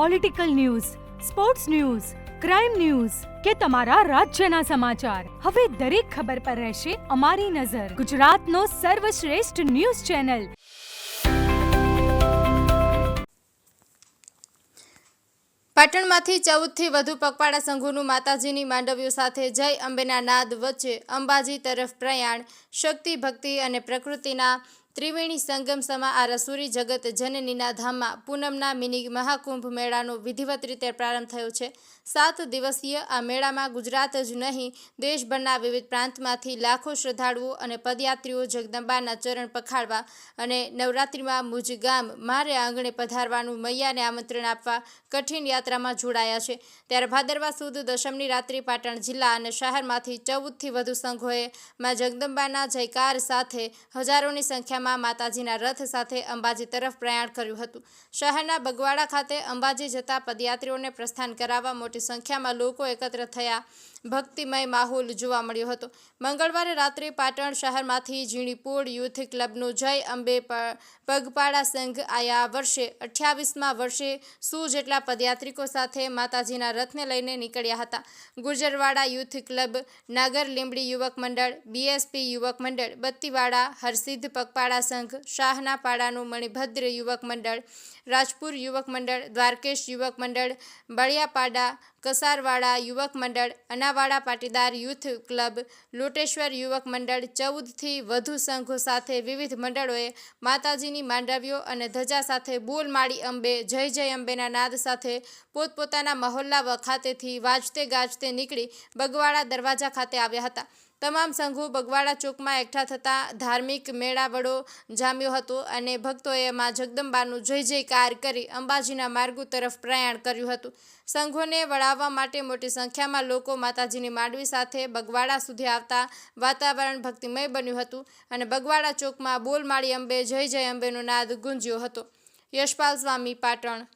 Political news sports news crime news કે તમારા રાજ્યના સમાચાર. હવે દરેક ખબર પર રહેશે અમારી નજર. ગુજરાતનો સર્વશ્રેષ્ઠ ન્યૂઝ ચેનલ. પાટણમાંથી ચૌદથી વધુ પગપાળા સંઘોનું માતાજીની માંડવીઓ સાથે જય અંબેના નાદ વચ્ચે અંબાજી તરફ પ્રયાણ, શક્તિ, ભક્તિ અને પ્રકૃતિના ત્રિવેણી સંગમ સમા આ રસુરી જગત જનનીના ધામમાં પૂનમના મિની મહાકુંભ મેળાનો વિધિવત રીતે પ્રારંભ થયો છે. સાત દિવસીય આ મેળામાં ગુજરાત જ નહીં, દેશભરના વિવિધ પ્રાંતમાંથી લાખો શ્રદ્ધાળુઓ અને પદયાત્રીઓ જગદંબાના ચરણ પખાડવા અને નવરાત્રિમાં મુજ ગામ મારે આંગણે પધારવાનું મૈયાને આમંત્રણ આપવા કઠિન યાત્રામાં જોડાયા છે. ત્યારે ભાદરવા સુદ દશમની રાત્રિ પાટણ જિલ્લા અને શહેરમાંથી ચૌદથી વધુ સંઘોએ માં જગદંબાના જયકાર સાથે હજારોની સંખ્યામાં માતાજીના રથ સાથે અંબાજી તરફ પ્રયાણ કર્યું હતું. શહેરના બગવાડા ખાતે અંબાજી જતા પદયાત્રીઓને પ્રસ્થાન કરાવવા મોટી સંખ્યામાં લોકો એકત્ર થયા. ભક્તિમય માહોલ જોવા મળ્યો હતો. મંગળવારે રાત્રે પાટણ શહેરમાંથી ઝીણીપોળ યુથ ક્લબનું જય અંબે પગપાળા સંઘ આયા વર્ષે અઠ્યાવીસમાં વર્ષે સુ જેટલા પદયાત્રિકો સાથે માતાજીના રથને લઈને નીકળ્યા હતા. ગુજરવાડા યુથ ક્લબ નાગર લીંબડી યુવક મંડળ, બીએસપી યુવક મંડળ, બત્તીવાડા, હરસિદ્ધ પગપાળા સંઘ શાહના પાડાનું મણિભદ્ર યુવક મંડળ રાજપુર યુવક મંડળ દ્વારકેશ યુવક મંડળ બળિયાપાડા કસારવાડા યુવક મંડળ, અનાવાડા પાટીદાર યુથ ક્લબ, લોટેશ્વર યુવક મંડળ, ચૌદથી વધુ સંઘો સાથે વિવિધ મંડળોએ માતાજીની માંડવીઓ અને ધજા સાથે બોલ માળી અંબે, જય જય અંબેના નાદ સાથે પોતપોતાના મહોલ્લા ખાતેથી વાજતે ગાજતે નીકળી બગવાડા દરવાજા ખાતે આવ્યા હતા. તમામ સંઘો બગવાડા ચોકમાં એકઠા થતાં ધાર્મિક મેળાવડો જામ્યો હતો અને ભક્તોએ માં જગદંબાનું જય જયકાર કરી અંબાજીના માર્ગો તરફ પ્રયાણ કર્યું હતું. સંઘોને વળાવવા માટે મોટી સંખ્યામાં લોકો માતાજીની માંડવી સાથે બગવાડા સુધી આવતા વાતાવરણ ભક્તિમય બન્યું હતું અને બગવાડા ચોકમાં બોલ માળી અંબે જય જય અંબેનો નાદ ગુંજ્યો હતો. યશપાલ સ્વામી પાટણ.